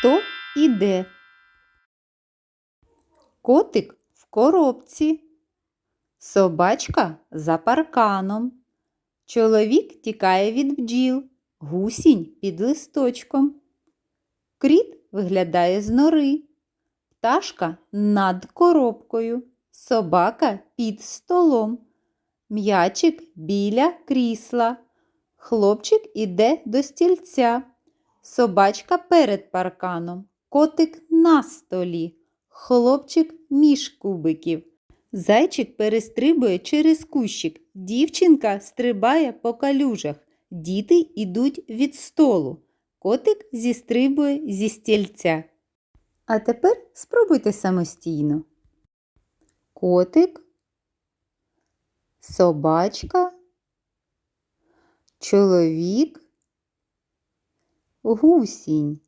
Хто іде? Котик в коробці. Собачка за парканом. Чоловік тікає від бджіл. Гусінь під листочком. Кріт виглядає з нори. Пташка над коробкою. Собака під столом. М'ячик біля крісла. Хлопчик іде до стільця. Собачка перед парканом. Котик на столі. Хлопчик між кубиків. Зайчик перестрибує через кущик. Дівчинка стрибає по калюжах. Діти йдуть від столу. Котик зістрибує зі стільця. А тепер спробуйте самостійно. Котик, собачка, чоловік, гусінь.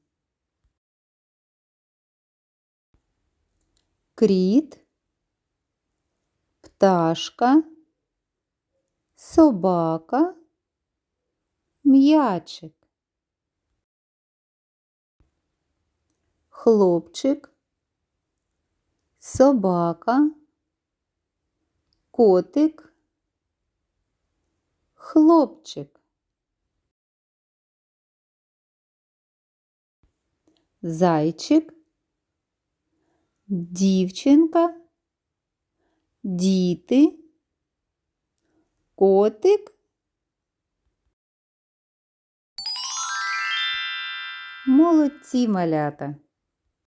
Кріт, пташка, собака, м'ячик. Хлопчик, собака, котик, хлопчик. Зайчик, дівчинка, діти, котик. Молодці малята!